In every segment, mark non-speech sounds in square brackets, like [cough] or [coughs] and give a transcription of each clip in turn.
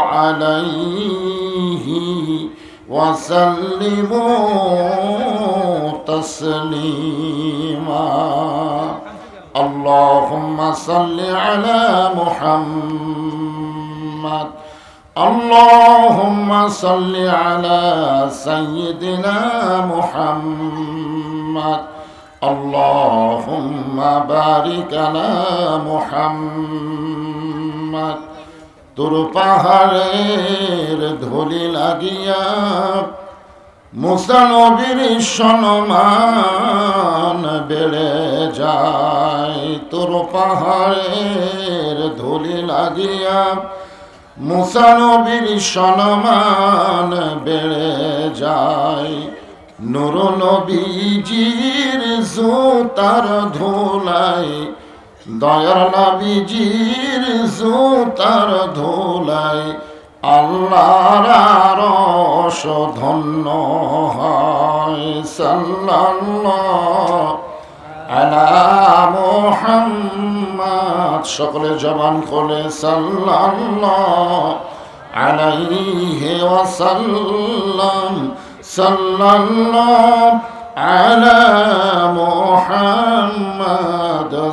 عليه وسلموا تسليما. اللهم صل على محمد. اللهم صل على سيدنا محمد. اللهم بارك على محمد. তোর পাহাড়ের ধুলি লাগিয়া মুসানবীর সম্মান বেড়ে যায়। তোর পাহাড়ের ধুলি লাগিয়া মুসানবীর সম্মান বেড়ে যায়। নুর নবীজির জুতার ধুলাই দয়ার নবীজির জুতার ধুলাই আল্লাহর ধন্য হয় সাল্লাল্লাহু সকলে জবান খোলে সাল্লাল্লাহু আলাইহি ওয়াসাল্লাম। على محمد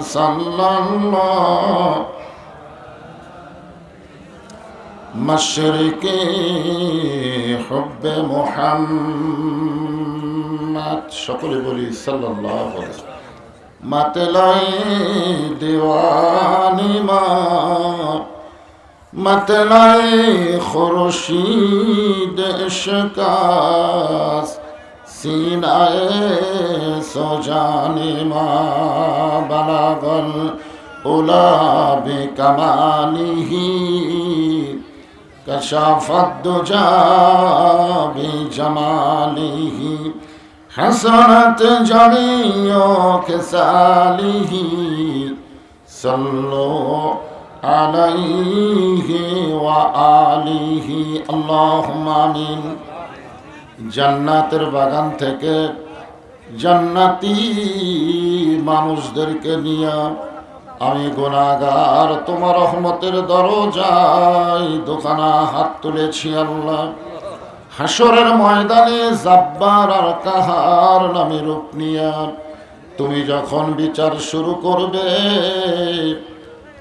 صلى الله مشرق حب محمد সকলে বলি সাল্লাল্লাহু আলাইহি মাতলাই দিওয়ানি মা মাতলাই খুরশিদ ইশকাস সিনায়ে সোজানি মা বালাগল উলা বিকামালিহি كشفت دجى بجماله حسنت جميع كساله صلوا عليه وآله اللهم آمين জান্নাতের বাগান থেকে জান্নাতি মানুষদেরকে নিয়ে আমি গোনাগার তোমার রহমতের দরজায় দোকানা হাত তুলেছি আল্লাহ। হাসরের ময়দানে জাব্বার আর কাহার নামে রূপ নিয়া। তুমি যখন বিচার শুরু করবে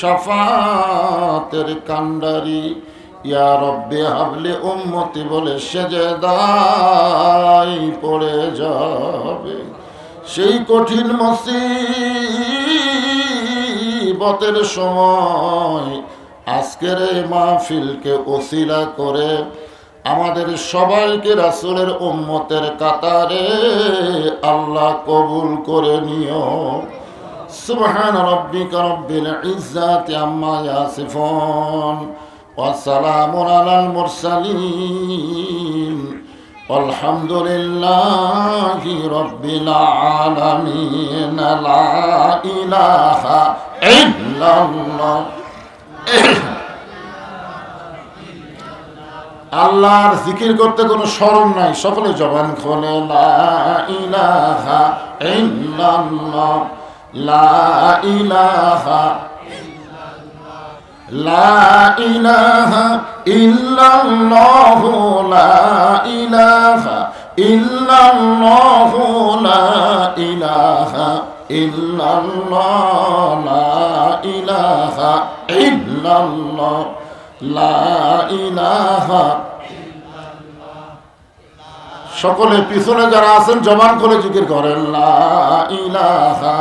সাফাতের কান্ডারি ইয়া রব্বে হাবলে উম্মতি বলে সেজে দাই পড়ে যাবে। সেই কঠিন মসিবতের সময় আজকের এই মাহফিলকে ওসিলা করে আমাদের সবাইকে রাসুলের উম্মতের কাতারে আল্লাহ কবুল করে নিও। সুবহান রব্বিকা রব্বিল ইজ্জাতি আম্মা ইয়াসিফুন وسلام على المرسلين والحمد لله رب العالمين لا إله إلا الله আল্লাহর জিকির করতে কোনো শরম নাই সকলে জবান খোলে লা ইলাহা ইল্লাল্লাহ লা লা লা লা লা সকলে পিছনে যারা আছেন, জবান করে জিকির করেন, লা ইলাহা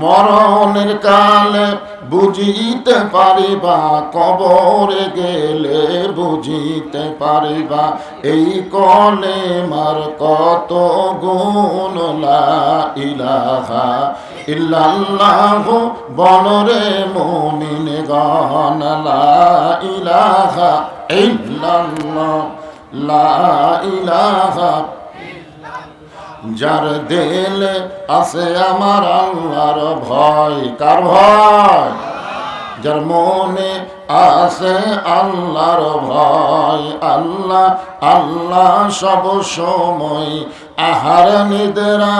মরণের কালে বুঝিতে পারিবা, কবরে গেলে বুঝিতে পারিবা। এই কলে মার কত গুণ ইলাহা ইল্লাল্লাহ বলরে মুমিন গণ লা ইলাহা ইল্লাল্লাহ, লা ইলাহা যার দেলে আছে আমার আল্লাহর ভয়, কার ভয়? যার মনে আছে আল্লাহর ভয়, আল্লাহ আল্লাহ সব সময় আহার নিদেরা,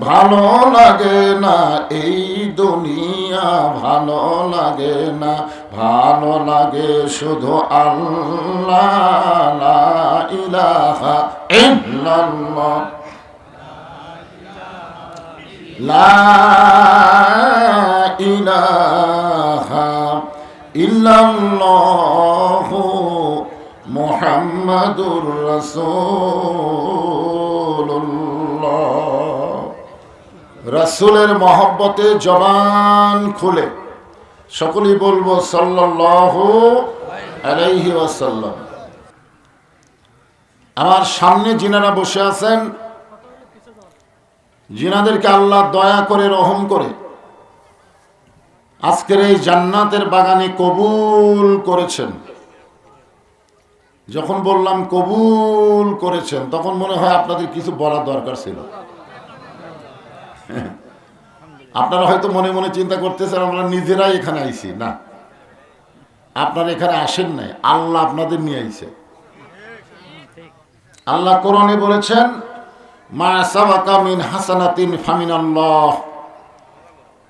ভালো লাগে না, এই দুনিয়া ভালো লাগে না, ভালো লাগে শুধু আল্লাহ ইলাহা ইল্লাল্লাহ। মুহাম্মাদুর রাসূলুল্লাহ। রাসূলের মহব্বতে জবান খুলে সকলেই বলব ওয়াসাল্লাম। আমার সামনে যিনারা বসে আছেন জিনাদেরকে আল্লাহ দয়া করে, রহম করে আজকের এই জান্নাতের বাগানে কবুল করেছেন। যখন বললাম কবুল করেছেন, তখন মনে হয় আপনাদের কিছু বলার দরকার ছিল। আপনারা হয়তো মনে মনে চিন্তা করতেছেন, আমরা নিজেরাই এখানে আইছি। না, আপনারা এখানে আসেন নাই, আল্লাহ আপনাদের নিয়ে আইছে। আল্লাহ কোরআনে বলেছেন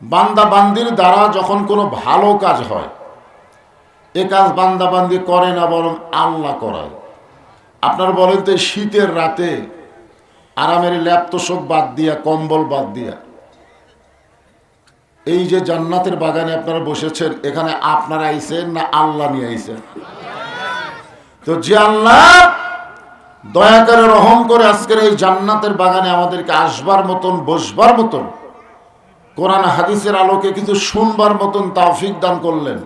বান্দা বান্দির দ্বারা যখন কোনো ভালো কাজ হয়, এ কাজ বান্দা বান্দি করে না, বরং আল্লাহ করায়। আপনার বলেন তো শীতের রাতে আরামের ল্যাপতোষক বাদ দিয়া, কম্বল বাদ দিয়া। এই যে জান্নাতের বাগানে আপনারা বসেছেন, এখানে আপনারা আইছেন না আল্লাহ নিয়ে আইছেন তো যে আল্লাহ দয়া করে রহম করে আজকের এই জান্নাতের বাগানে আমাদেরকে আসবার মতন, বসবার মতন, কোরআন হাদিসের আলোকে কিছু শুনবার মতন তাওফিক দান করলেন।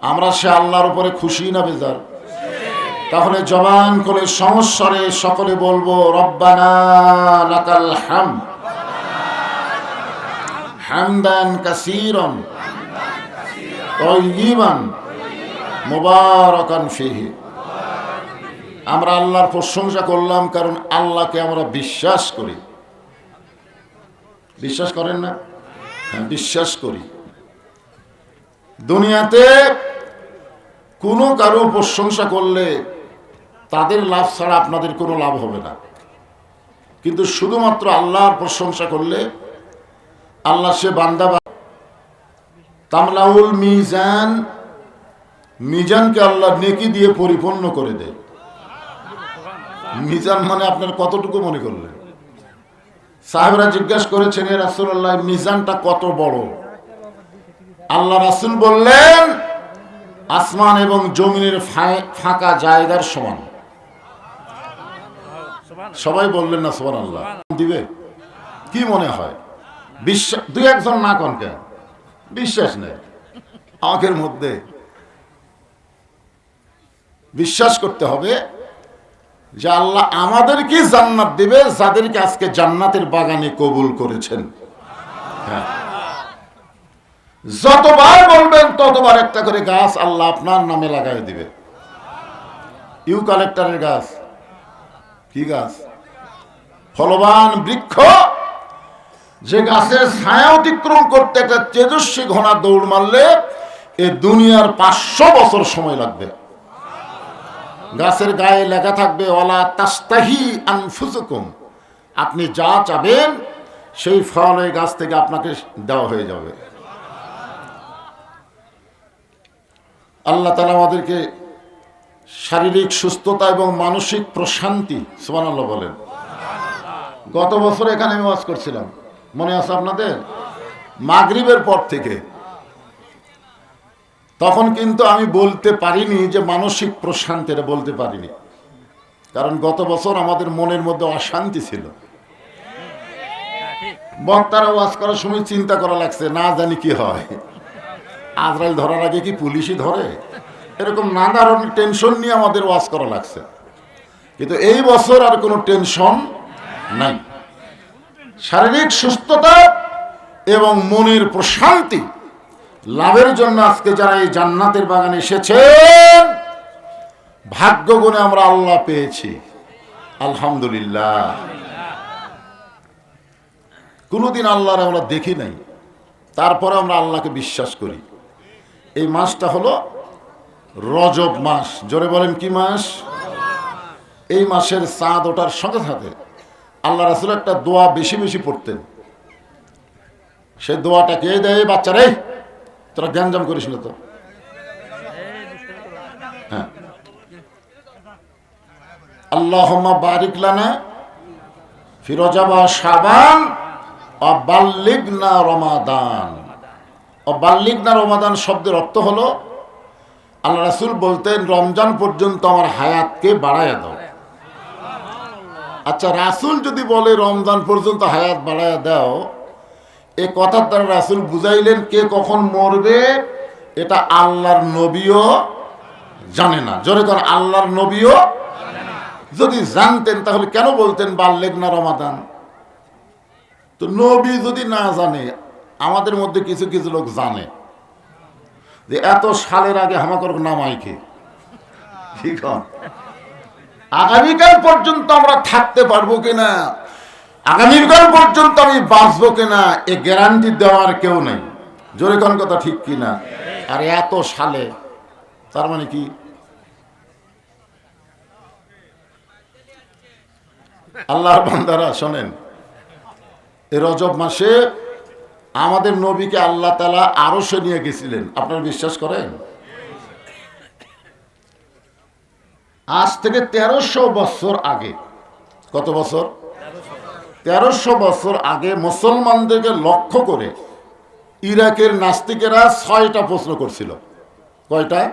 আমরা সে আল্লাহর উপরে খুশি না বেজার? তাহলে জবান করে সমস্যারে সকলে বলব, রব্বানা মুবারাকান ফিহি। আমরা আল্লাহর প্রশংসা করলাম কারণ আল্লাহকে আমরা বিশ্বাস করি। বিশ্বাস করেন না? হ্যাঁ বিশ্বাস করি। দুনিয়াতে কোনো কারও প্রশংসা করলে তাদের লাভ ছাড়া আপনাদের কোনো লাভ হবে না। কিন্তু শুধুমাত্র আল্লাহর প্রশংসা করলে আল্লাহ সে বান্দা তামলাউল মিজান, মিজানকে আল্লাহ নেকি দিয়ে পরিপূর্ণ করে দেয়। মিজান মানে আপনার কতটুকু মনে করলেন? সাহেবরা জিজ্ঞাসা করেছেন, এ রাসুল্লাহ মিজানটা কত বড়? আল্লাহ রাসুল বললেন, আসমান এবং জমিনের ফাঁকা জায়গার সমান। সবাই বললেন, না সোমান আল্লাহ দিবে? কি মনে হয়? বিশ্বাস, দুই একজন না কন কেন? বিশ্বাস নেই। আমাদের মধ্যে বিশ্বাস করতে হবে যে আল্লাহ আমাদেরকে জান্নাত দিবে যাদেরকে আজকে জান্নাতের বাগানে কবুল করেছেন। হ্যাঁ। যতবার বলবেন ততবার একটা করে গাছ আল্লাহ আপনার নামে লাগাই দিবে। ইউ কালেক্টরের গাছ। কি গাছ? ফলবান বৃক্ষ। যে গাছের ছায়া অতিক্রম করতে একটা তেজস্বী ঘোড়া দৌড় মারলে এ দুনিয়ার পাঁচশো বছর সময় লাগবে। গাছের গায়ে লেখা থাকবে ওলা তাস্তাহি আনফুজুকুম আপনি যা চাবেন, সেই ফল ওই গাছ থেকে আপনাকে দেওয়া হয়ে যাবে। আল্লাহ তালা আমাদেরকে শারীরিক সুস্থতা এবং মানসিক প্রশান্তি সুমান আল্লাহ বলেন। গত বছর এখানে আমি ওয়াজ করছিলাম। মনে আছে আপনাদের? মাগরিবের পর থেকে। তখন কিন্তু আমি বলতে পারিনি যে মানসিক প্রশান্তি এটা বলতে পারিনি। কারণ গত বছর আমাদের মনের মধ্যে অশান্তি ছিল। বক্তারা ওয়াজ করার সময় চিন্তা করা লাগছে, না জানি কি হয়। আজরাইল ধরার আগে কি পুলিশই ধরে? এরকম নানা ধরনের টেনশন নিয়ে আমাদের ওয়াজ করা লাগছে। কিন্তু এই বছর আর কোনো টেনশন নাই। শারীরিক সুস্থতা এবং মনের প্রশান্তি লাভের জন্য আজকে যারা এই জান্নাতের বাগানে এসেছেন ভাগ্য গুণে আমরা আল্লাহ পেয়েছি। আলহামদুলিল্লাহ। কোনোদিন আল্লাহর আমরা দেখি নাই, তারপরে আমরা আল্লাহকে বিশ্বাস করি। এই মাসটা হলো রজব মাস। জোরে বলেন কি মাস? এই মাসের চাঁদ ওঠার সঙ্গে সাথে আল্লাহ রাসুল একটা দোয়া বেশি বেশি পড়তেন। সে দোয়াটা কে দেয় এই বাচ্চারা? এই তোরা জ্ঞানজাম করিস না তো। হ্যাঁ। আল্লাহ বারিক লানা ফিরোজাবা সাবান অবাল্লিগনা রমাদান। অবাল্লিগনা রমাদান শব্দের অর্থ হলো, আল্লাহ রাসুল বলতেন, রমজান পর্যন্ত আমার হায়াতকে বাড়াইয়া দাও। আচ্ছা রাসুল যদি বলে রমজান পর্যন্ত হায়াত বাড়াইয়া দাও এ কথার দ্বারা রাসুল বুঝাইলেন কে কখন মরবে, এটা আল্লাহর নবীও জানে না। জোরে কর আল্লাহর নবীও যদি জানতেন তাহলে কেন বলতেন বাল্যেক না রমাদান? তো নবী যদি না জানে, আমাদের মধ্যে কিছু কিছু লোক জানে যে এত সালের আগে হামাকর নামাইকে ঠিক আগামীকাল পর্যন্ত আমরা থাকতে পারব কিনা? আগামীকাল পর্যন্ত আমি বাঁচবো কিনা, এ গ্যারান্টি দেওয়ার কেউ নেই। জোরে কোন কথা ঠিক কিনা? আর এত সালে, তার মানে কি? আল্লাহর বান্দারা, শোনেন, এ রজব মাসে আমাদের নবীকে আল্লাহ তালা আরও সে নিয়ে গেছিলেন। আপনারা বিশ্বাস করেন? আজ থেকে তেরোশো বছর আগে। কত বছর? তেরোশো বছর আগে মুসলমানদেরকে লক্ষ্য করে ইরাকের নাস্তিকেরা ছয়টা প্রশ্ন করছিল। কয়টা?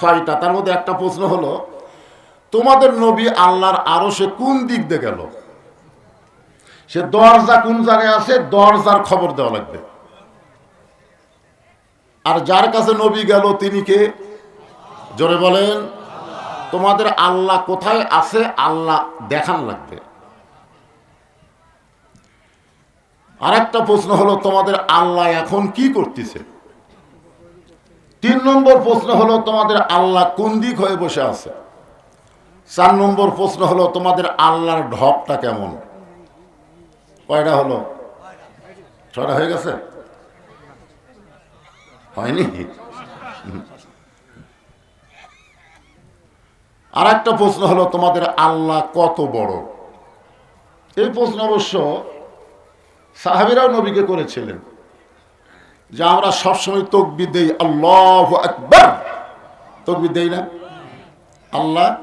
ছয়টা। তার মধ্যে একটা প্রশ্ন হলো, তোমাদের নবী আল্লাহর আরও সে কোন দিক দিয়ে গেল? সে দরজা কোন জায়গায় আছে? দরজার খবর দেওয়া লাগবে। আর যার কাছে নবী গেল, তিনি কে? জোরে বলেন, তোমাদের আল্লাহ কোথায় আছে? আল্লাহ দেখান লাগবে। আর একটা প্রশ্ন হলো, তোমাদের আল্লাহ এখন কি করতেছে? তিন নম্বর প্রশ্ন হলো, তোমাদের আল্লাহ কোন দিক হয়ে বসে আছে? চার নম্বর প্রশ্ন হলো, তোমাদের আল্লাহর ঢপটা কেমন? কয়টা হলো? ছটা হয়ে গেছে? হয়নি? আর একটা প্রশ্ন হলো, তোমাদের আল্লাহ কত বড়? এই প্রশ্ন অবশ্য সাহাবিরাও নবীকে করেছিলেন। যে আমরা সবসময় তকবি দেই, আল্লাহ একবার তকবি দেই না? আল্লাহ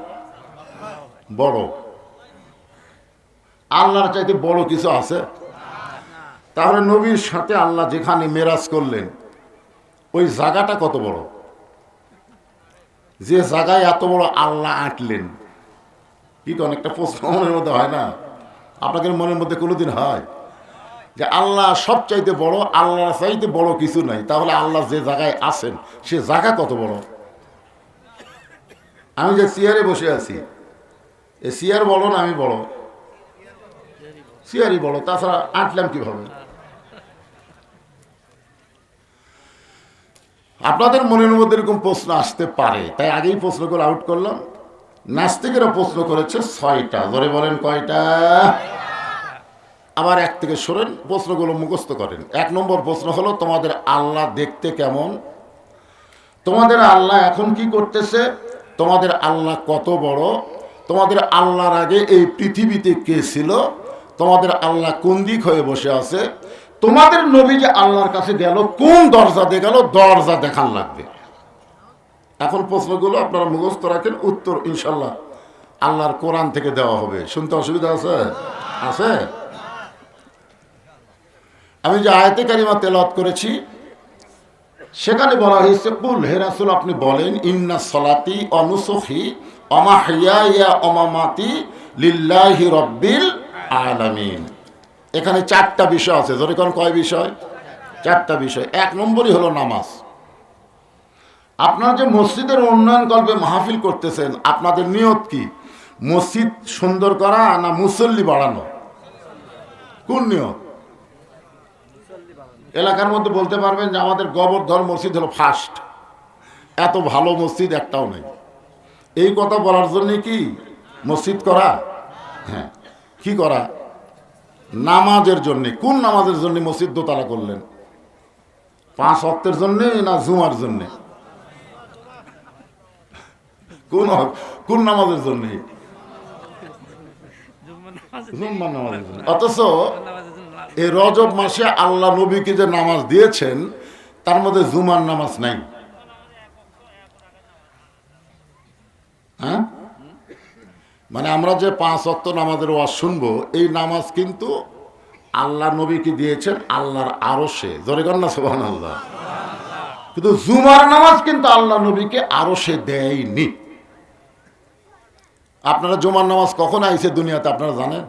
বড়। আল্লাহর চাইতে বড় কিছু আছে? তাহলে নবীর সাথে আল্লাহ যেখানে মেরাজ করলেন, ওই জায়গাটা কত বড়? যে জায়গায় এত বড় আল্লাহ আঁটলেন, কি অনেকটা প্রশ্ন মনের মধ্যে হয় না? আপনাদের মনের মধ্যে কোনোদিন হয়? যে আল্লাহ সব চাইতে বড় আল্লাহ চাইতে বড় কিছু নাই। তাহলে আল্লাহ যে জায়গায় আছেন, সে জায়গা কত বড়? আমি যে চেয়ারে বসে আছি, এ চেয়ার বড় না আমি বড়? চেয়ারই বড়, তাছাড়া আঁটলাম কীভাবে? আপনাদের মনের মধ্যে এরকম প্রশ্ন আসতে পারে, তাই আগেই প্রশ্নগুলো আউট করলাম। নাস্তিকেরা প্রশ্ন করেছে ছয়টা ধরে বলেন কয়টা? আবার এক থেকে সরেন, প্রশ্নগুলো মুখস্থ করেন। এক নম্বর প্রশ্ন হলো, তোমাদের আল্লাহ দেখতে কেমন? তোমাদের আল্লাহ এখন কি করতেছে? তোমাদের আল্লাহ কত বড়? তোমাদের আল্লাহর আগে এই পৃথিবীতে কে ছিল? তোমাদের আল্লাহ কোন দিক হয়ে বসে আছে? তোমাদের নবী যে আল্লাহর কাছে গেল, কোন দরজা দিয়ে গেল? দরজা দেখান লাগবে। এখন প্রশ্নগুলো আপনারা মুখস্থ রাখেন, উত্তর ইনশাল্লাহ আল্লাহর কোরআন থেকে দেওয়া হবে। শুনতে অসুবিধা আছে? আছে? আমি যে আয়তে কারিমা তেলাওয়াত করেছি, সেখানে বলা হয়েছে, কুল হে রাসূল, আপনি বলেন, ইন্না সলাতি অনুসখি অমাহিয়া ইয়া অমামাতি লিল্লাহি রব্বিল আলামিন। এখানে চারটা বিষয় আছে। ধরে কোন কয় বিষয়? চারটা বিষয়। এক নম্বরই হলো নামাজ। আপনার যে মসজিদের উন্নয়ন কল্পে মাহফিল করতেছেন, আপনাদের নিয়ত কি? মসজিদ সুন্দর করা না মুসল্লি বাড়ানো? কোন নিয়ত? এলাকার মধ্যে বলতে পারবেন যে আমাদের গোবর্ধন মসজিদ হলো ফার্স্ট এত ভালো মসজিদ একটাও নেই। এই কথা বলার জন্যে কি মসজিদ করা? হ্যাঁ। কি করা? নামাজের জন্যে। কোন নামাজের জন্য মসজিদ দোতলা করলেন? পাঁচ অক্টের জন্যে না জুমার জন্যে? কোন কোন নামাজের জন্যে? জুম্মার নামাজের জন্য। অথচ এই রজব মাসে আল্লাহ নবীকে যে নামাজ দিয়েছেন, তার মধ্যে জুমার নামাজ নাই। হ্যাঁ? মানে আমরা যে পাঁচ অক্ত নামাজের ওয়াজ শুনব, এই নামাজ কিন্তু আল্লাহ নবীকে দিয়েছেন আল্লাহর আরও সে সোহান আল্লাহ কিন্তু জুমার নামাজ কিন্তু আল্লাহ নবীকে আরও সে দেয়নি। আপনারা জুমার নামাজ কখন আইছে দুনিয়াতে, আপনারা জানেন?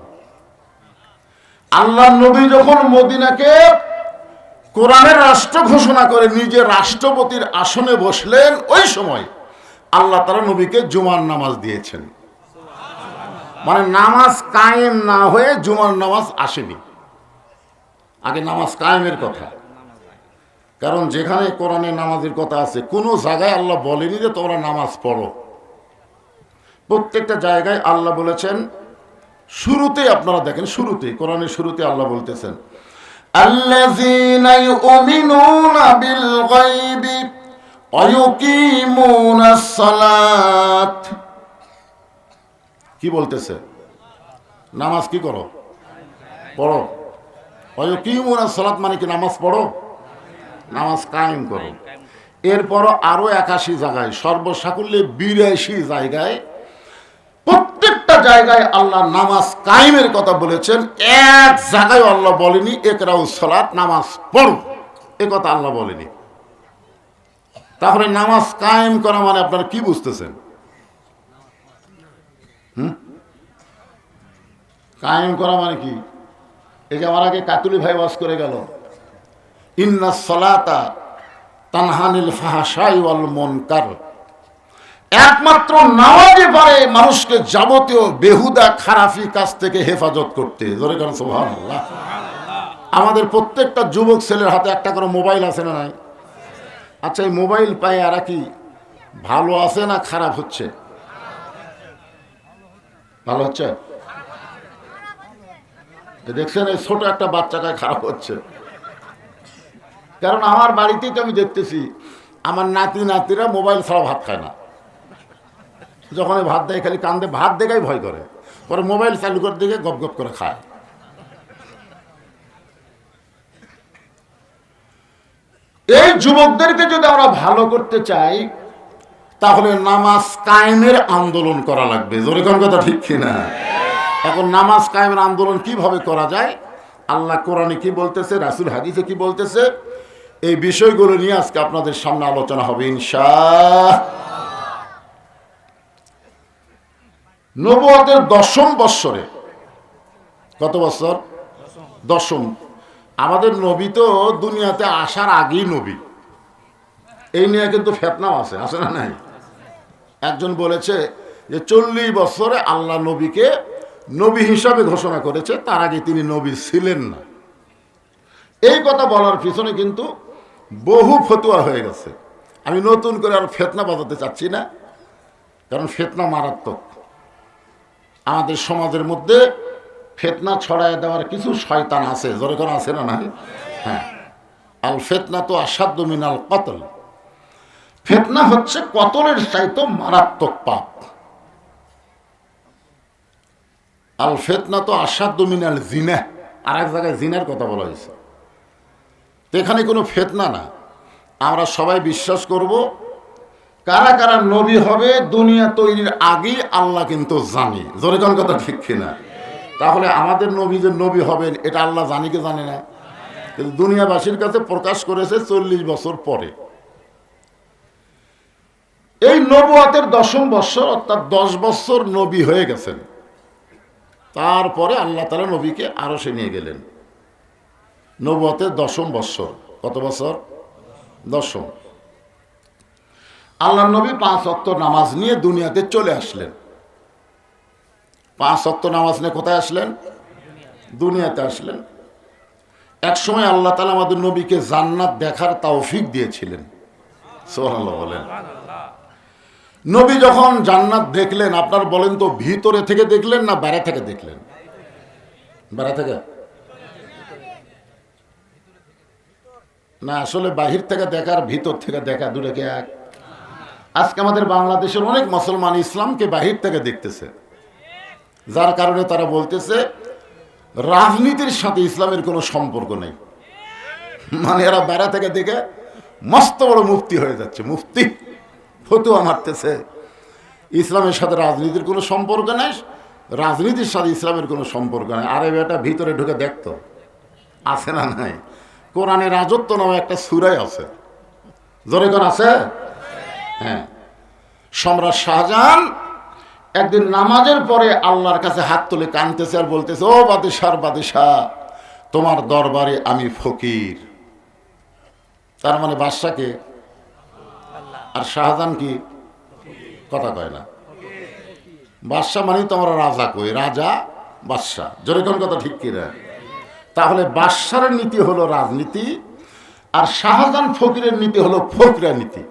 আল্লাহ নবী যখন মদিনাকে কোরআনের রাষ্ট্র ঘোষণা করে নিজে রাষ্ট্রপতির আসনে বসলেন, ওই সময় আল্লাহ তারা নবীকে জুমার নামাজ দিয়েছেন। মানে নামাজ কায়েম না হয়ে জুমার নামাজ আসেনি। আগে নামাজ কায়েমের কথা। কারণ যেখানে কোরআনে নামাজের কথা আছে, কোনো জায়গায় আল্লাহ বলেনি যে তোমরা নামাজ পড়ো। প্রত্যেকটা জায়গায় আল্লাহ বলেছেন শুরুতে আপনারা দেখেন শুরুতে কোরআনের শুরুতে আল্লাহ বলতেছেন الذين يؤمنون بالغيب ويقيمون الصلاة কি বলতেছে নামাজ কি করো পড়ো অয়কিমুন সালাত মানে কি নামাজ পড়ো নামাজ কায়েম করো এরপরও আরো একাশি জায়গায় সর্বসাকুল্যে বিরাশি জায়গায় প্রত্যেকটা জায়গায় আল্লাহ নামাজ কায়েমের কথা বলেছেন। এক জায়গায় আল্লাহ বলেনি, একরাউ সালাত, নামাজ পড়ো এ কথা আল্লাহ বলেনি। তাহলে নামাজ কায়েম করা মানে আপনারা কি বুঝতেছেন? কায়েম করা মানে কি? এই যে আমার আগে কাতুলি ভাই বাস করে গেল। ইন্না সলাতা তানহানিল ফাহাশাই ওয়াল মুনকার। একমাত্র নামাজে পারে মানুষকে যাবতীয় বেহুদা, খারাপি কাজ থেকে হেফাজত করতে। সুবহানাল্লাহ। আমাদের প্রত্যেকটা যুবক ছেলের হাতে একটা করে মোবাইল আছে না নাই? আচ্ছা এই মোবাইল পায় আর কি ভালো আছে না খারাপ হচ্ছে? ভালো হচ্ছে? দেখছেন, এই ছোট একটা বাচ্চাটায় খারাপ হচ্ছে। কারণ আমার বাড়িতেই তো আমি দেখতেছি, আমার নাতি নাতিরা মোবাইল ছাড়া ভাত খায় না। যখন ভাত দেয়, খালি কান্দে, ভাত দেখাই ভয় করে। পরে মোবাইল চালু করে দেখে গপ গপ করে খায়। এই যুবকদেরকে যদি আমরা ভালো করতে চাই, তাহলে নামাজ কায়েমের আন্দোলন করা লাগবে। জোরে কথা ঠিক কিনা? এখন নামাজ কায়েমের আন্দোলন কীভাবে করা যায়? আল্লাহ কোরআনে কি বলতেছে, রাসুল হাদিসে কি বলতেছে? এই বিষয়গুলো নিয়ে আজকে আপনাদের সামনে আলোচনা হবে ইনশা নবুয়তের দশম বৎসরে। কত বছর দশম। আমাদের নবী তো দুনিয়াতে আসার আগেই নবী। এই নিয়ে কিন্তু ফেতনাও আছে আছে না নাই? একজন বলেছে যে, চল্লিশ বছরে আল্লাহ নবীকে নবী হিসাবে ঘোষণা করেছে, তার আগে তিনি নবী ছিলেন না। এই কথা বলার পিছনে কিন্তু বহু ফতুয়া হয়ে গেছে। আমি নতুন করে আর ফেতনা বাজাতে চাচ্ছি না, কারণ ফেতনা মারাত্মক। আমাদের সমাজের মধ্যে ফেতনা ছড়ায় দেওয়ার কিছু শয়তান আছে। জোরে করে আছে না নাই? হ্যাঁ। আল ফেতনা তো আসাধ্য মিনাল কতল। ফেতনা হচ্ছে কতলের চাইতো মারাত্মক পাপ। আল ফেতনা তো আসাধ্য মিনাল জিনা। আর এক জায়গায় জিনার কথা বলা হয়েছে। এখানে কোনো ফেতনা না। আমরা সবাই বিশ্বাস করব কারা কারা নবী হবে, দুনিয়া তৈরির আগেই আল্লাহ কিন্তু জানি। জোরে কোন কথা ঠিক কিনা? তাহলে আমাদের নবী যে নবী হবেন, এটা আল্লাহ জানি কি জানে না? কিন্তু দুনিয়াবাসীর কাছে প্রকাশ করেছে চল্লিশ বছর পরে। এই নবুয়াতের দশম বৎসর অর্থাৎ দশ বৎসর নবী হয়ে গেছেন। তারপরে আল্লাহ তালা নবীকে আরও সে নিয়ে গেলেন। নবুয়াতের দশম বৎসর। কত বছর দশম। আল্লাহ নবী পাঁচ অক্ত নামাজ নিয়ে দুনিয়াতে চলে আসলেন। পাঁচ অক্ত নামাজ নিয়ে কোথায় আসলেন? দুনিয়াতে আসলেন। এক সময় আল্লাহ তালা আমাদের নবীকে জান্নাত দেখার তৌফিক দিয়েছিলেন। সোহাল্লাহ বলেন। নবী যখন জান্নাত দেখলেন, আপনার বলেন তো ভিতরে থেকে দেখলেন না বাইরে থেকে দেখলেন? বাইরে থেকে? না, আসলে বাহির থেকে দেখার, ভিতর থেকে দেখা দুটাকে এক? আজকে আমাদের বাংলাদেশের অনেক মুসলমান ইসলামকে বাহির থেকে দেখতেছে। যার কারণে তারা বলতেছে, রাজনীতির সাথে ইসলামের কোনো সম্পর্ক নেই। মানে এরা বেড়া থেকে দেখে মস্ত বড় মুফতি হয়ে যাচ্ছে, মুফতি ফতুয়া মারতেছে। ইসলামের সাথে রাজনীতির কোনো সম্পর্ক নেই, রাজনীতির সাথে ইসলামের কোনো সম্পর্ক নেই। আরে বেটা, ভিতরে ঢুকে দেখতো আছে না নাই? কোরআনে রাজত্ব নামে একটা সুরাই আছে। জোরে আছে? হ্যাঁ। সম্রাট শাহজাহান একদিন নামাজের পরে আল্লাহর কাছে হাত তুলে কানতেছে আর বলতেছে, ও বাদিশার বাদিশাহ, তোমার দরবারে আমি ফকির। তার মানে বাদশাকে আর শাহজাহান কি? কথা কয় না। বাদশাহ মানেই তো আমরা রাজা কই, রাজা, বাদশাহ। যেরকম কথা ঠিক কি না? তাহলে বাদশার নীতি হলো রাজনীতি, আর শাহজাহান ফকিরের নীতি হলো ফকরা নীতি।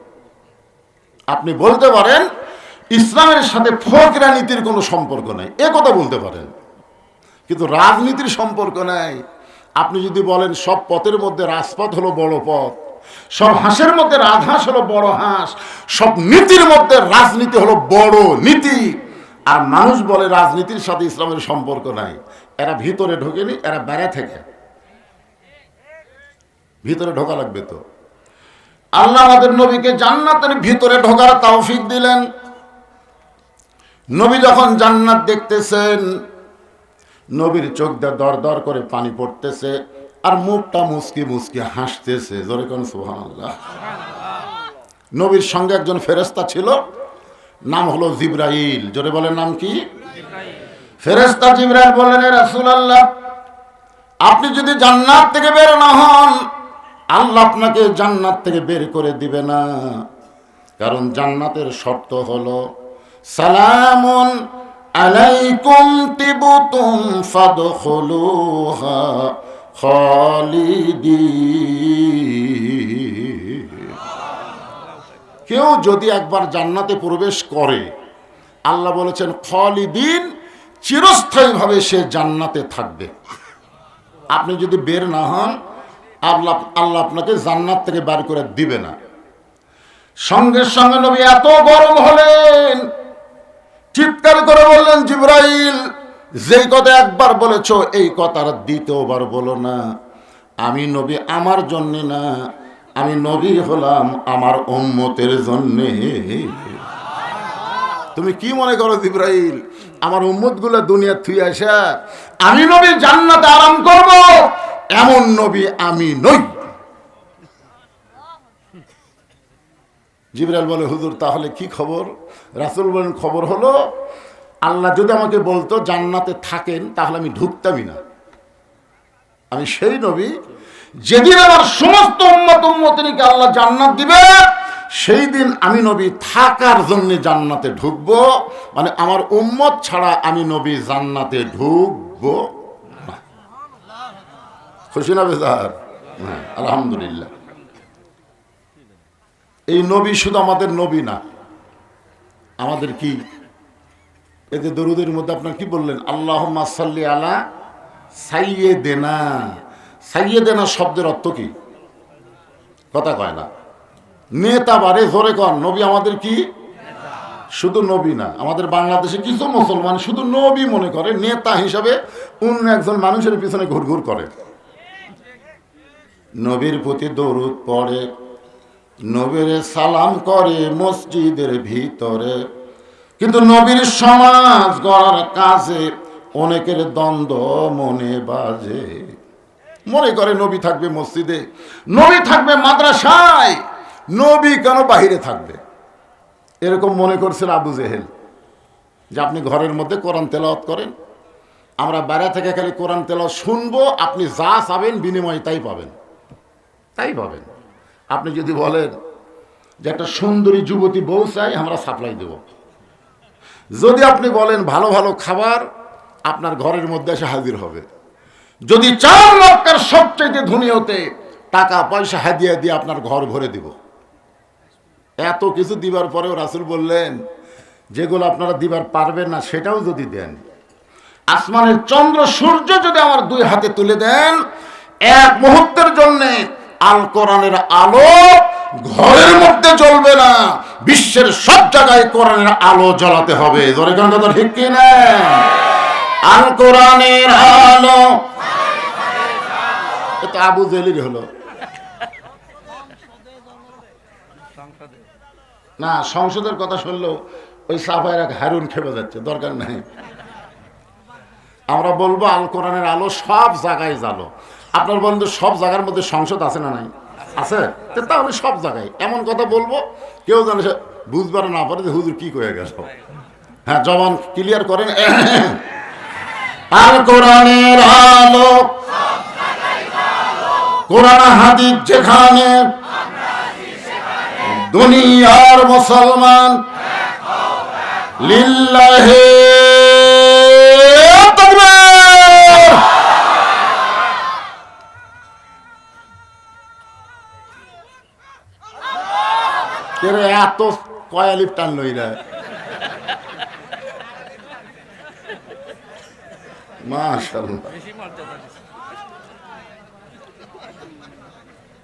আপনি বলতে পারেন, ইসলামের সাথে ফকরা নীতির কোনো সম্পর্ক নাই। এ কথা বলতে পারেন। কিন্তু রাজনীতির সম্পর্ক নাই। আপনি যদি বলেন, সব পথের মধ্যে রাজপথ হলো বড় পথ, সব হাঁসের মধ্যে রাজহাঁস হলো বড় হাঁস, সব নীতির মধ্যে রাজনীতি হলো বড় নীতি। আর মানুষ বলে রাজনীতির সাথে ইসলামের সম্পর্ক নাই। এরা ভিতরে ঢোকেনি, এরা বেড়া থেকে। ভিতরে ঢোকা লাগবে তো। আল্লাহ আমাদের নবীকে জান্নাতের ভিতরে ঢোকার তৌফিক দিলেন। নবী যখন জান্নাত দেখতেছেন, নবীর চোখ দিয়ে দর দর করে পানি পড়তেছে আর মুখটা মুসকি মুসকি হাসতেছে। জোরে কোন সুবহানাল্লাহ। নবীর সঙ্গে একজন ফেরেস্তা ছিল, নাম হলো জিব্রাইল। জোরে বলেন নাম কি? ফেরেস্তা জিব্রাইল বললেন রাসুল আল্লাহ আপনি যদি জান্নাত থেকে বের না হন আল্লাহ আপনাকে জান্নাত থেকে বের করে দিবে না। কারণ জান্নাতের শর্ত হলো, সালামুন আলাইকুম তিবুতুম কেউ যদি একবার জান্নাতে প্রবেশ করে, আল্লাহ বলেছেন, খালিদিন, চিরস্থায়ীভাবে সে জান্নাতে থাকবে। আপনি যদি বের না হন আল্লাহ আল্লাহ আপনাকে জান্নাত থেকে বার করে দিবে না। সঙ্গে সঙ্গে নবী এত গরম হলেন, চিৎকার করে বললেন, জিব্রাইল, যেই কথা একবার বলেছ, এই কথার দ্বিতীয়বার বলো না। আমি নবী আমার জন্য না, আমি নবী হলাম আমার উম্মতের জন্যে। তুমি কি মনে করো জিব্রাইল, আমার উম্মতগুলো দুনিয়া থুই আসা, আমি নবী জান্নাতে আরাম করব এমন নবী আমি নই। জিবরাল বলে, হুজুর, তাহলে কি খবর? রাসুল বলেন, খবর হলো, আল্লাহ যদি আমাকে বলতো জান্নাতে থাকেন, তাহলে আমি ঢুকতামই না। আমি সেই নবী, যেদিন আমার সমস্ত উম্মত উম্মতিনীকে আল্লাহ জান্নাত দিবে, সেই দিন আমি নবী থাকার জন্য জান্নাতে ঢুকবো। মানে আমার উম্মত ছাড়া আমি নবী জান্নাতে ঢুকবো। খুশি না বেজার? হ্যাঁ আলহামদুলিল্লাহ। এই নবী শুধু আমাদের নবী না, আমাদের কি? এতে দরুদের মধ্যে আপনার কি বললেন? আল্লাহ সাল্লি আলা সাইয়ে দেনা সাইয়ে দেনা শব্দের অর্থ কি? কথা কয় না। নেতা বারে ধরে কন, নবী আমাদের কি? শুধু নবী না, আমাদের বাংলাদেশে কিছু মুসলমান শুধু নবী মনে করে, নেতা হিসাবে অন্য একজন মানুষের পিছনে ঘুরঘুর করে। নবীর প্রতি দরুদ পড়ে, নবীর সালাম করে মসজিদের ভিতরে। কিন্তু নবীর সমাজ গড়ার কাজে অনেকের দ্বন্দ্ব মনে বাজে। মনে করে নবী থাকবে মসজিদে, নবী থাকবে মাদ্রাসায়, নবী কেন বাহিরে থাকবে? এরকম মনে করছিল আবু জেহেল, যে আপনি ঘরের মধ্যে কোরআন তেলাওয়াত করেন, আমরা বাইরে থেকে খালি কোরআন তেলাওয়াত শুনব, আপনি যা চাবেন বিনিময়ে তাই পাবেন। তাই পাবেন। আপনি যদি বলেন যে একটা সুন্দরী যুবতী বউ চাই, আমরা সাপ্লাই দেব। যদি আপনি বলেন ভালো ভালো খাবার, আপনার ঘরের মধ্যে এসে হাজির হবে। যদি চার লক্ষের সবচেয়ে ধনী হতে টাকা পয়সা হাদিয়া দিয়ে আপনার ঘর ভরে দিব। এত কিছু দিবার পরেও রাসুল বললেন, যেগুলো আপনারা দিবার পারবেন না, সেটাও যদি দেন। আসমানের চন্দ্র সূর্য যদি আমার দুই হাতে তুলে দেন, এক মুহূর্তের জন্য আল কোরআনের আলো ঘরের মধ্যে জ্বলবে না, বিশ্বের সব জায়গায় কোরআনের আলো জ্বালাতে হবে। জোরে কোন কথা ঠিক কি না? আল কোরআনের আলো। এটা আবু জেলির হলো। না, সংসদের কথা শুনলেও ওই সাফায়ের এক হারুন খেপে যাচ্ছে, দরকার নাই। আমরা বলব আল কোরআনের আলো সব জায়গায় জালো আপনার বন্ধু সব জায়গার মধ্যে সংসদ আছে না নাই? আছে? তাহলে সব জায়গায়। এমন কথা বলব, কেউ জানে বুঝবার না পারে যে হুজুর কি করে গেল। হ্যাঁ জবান ক্লিয়ার করেন। [coughs] আল কোরআনের আলো, কোরআন হাদিস যেখানে, দুনিয়ার মুসলমান, লিল্লাহে কেরে এত কয়ালিপ টান লইরা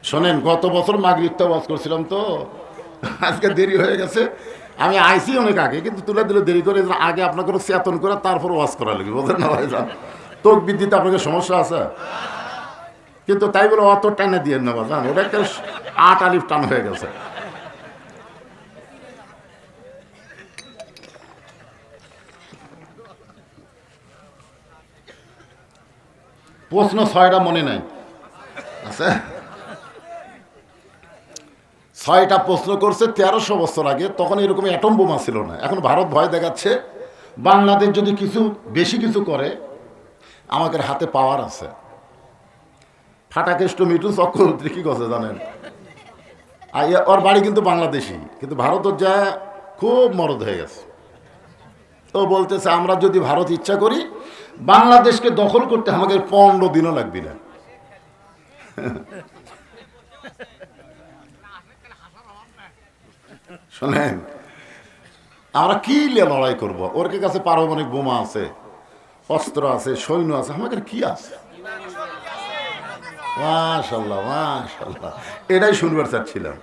শোনেন, গত বছর মাগরিবটা ওয়াজ করছিলাম তো। আজকে দেরি হয়ে গেছে। আমি আইসি অনেক আগে, কিন্তু তুলে দিলে দেরি করে আগে আপনাকে চেতন করে তারপর ওয়াজ করা লাগবে বোঝেন না ভাই যান তোক বিদ্যুৎ আপনাকে সমস্যা আছে? কিন্তু তাই বলে অত টানে দিয়ে নেওয়া যান ওটা একটা আট আলিফ টান হয়ে গেছে। প্রশ্ন ছয়টা মনে নাই। আছে? ছয়টা প্রশ্ন করছে তেরোশো বছর আগে, তখন এরকম অ্যাটম বোমা ছিল না। এখন ভারত ভয় দেখাচ্ছে, বাংলাদেশ যদি কিছু, বেশি কিছু করে, আমাদের হাতে পাওয়ার আছে। ফাটাকেষ্ট মিটু চক্রবর্তী কি কথা জানেন? ওর বাড়ি কিন্তু বাংলাদেশি, কিন্তু ভারতের যা খুব মরদ হয়ে গেছে। তো বলতেছে, আমরা যদি ভারত ইচ্ছা করি বাংলাদেশকে দখল করতে আমাদের পনেরো দিনও লাগবে না। শোনেন, আমরা কি লড়াই করব? ওর কাছে পারমাণবিক বোমা আছে, অস্ত্র আছে, সৈন্য আছে, আমাদের কি আছে? এটাই শুনবার চাচ্ছিলাম।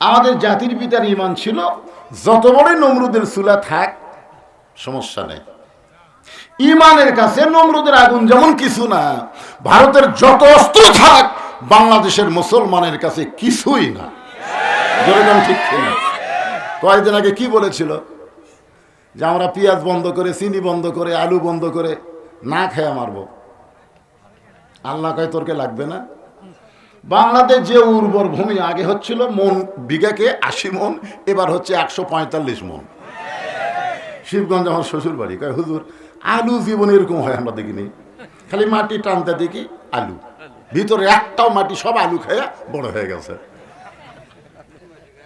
আমাদের জাতির পিতার ইমান ছিল, যত বড়ই নমরুদের চুলা থাক, সমস্যা নেই। ইমানের কাছে নমরুদের আগুন যেমন কিছু না, ভারতের যত অস্ত্র থাক, বাংলাদেশের মুসলমানের কাছে কিছুই না। ঠিক কয়েকদিন আগে কি বলেছিল? যে আমরা পেঁয়াজ বন্ধ করে, চিনি বন্ধ করে, আলু বন্ধ করে না খেয়ে মারবো। আল্লাহ কয়, তোরকে লাগবে না? বাংলাদেশ যে উর্বর ভূমি আগে হচ্ছিল মন বিঘাকে আশি মন, এবার হচ্ছে একশো পঁয়তাল্লিশ মন। শিবগঞ্জ আমার শ্বশুর বাড়ি কয়, হুজুর আলু জীবনে এরকম হয়, আমরা দেখিনি। খালি মাটি টানতে দেখি আলু। ভিতরে একটাও মাটি, সব আলু খেয়ে বড় হয়ে গেছে।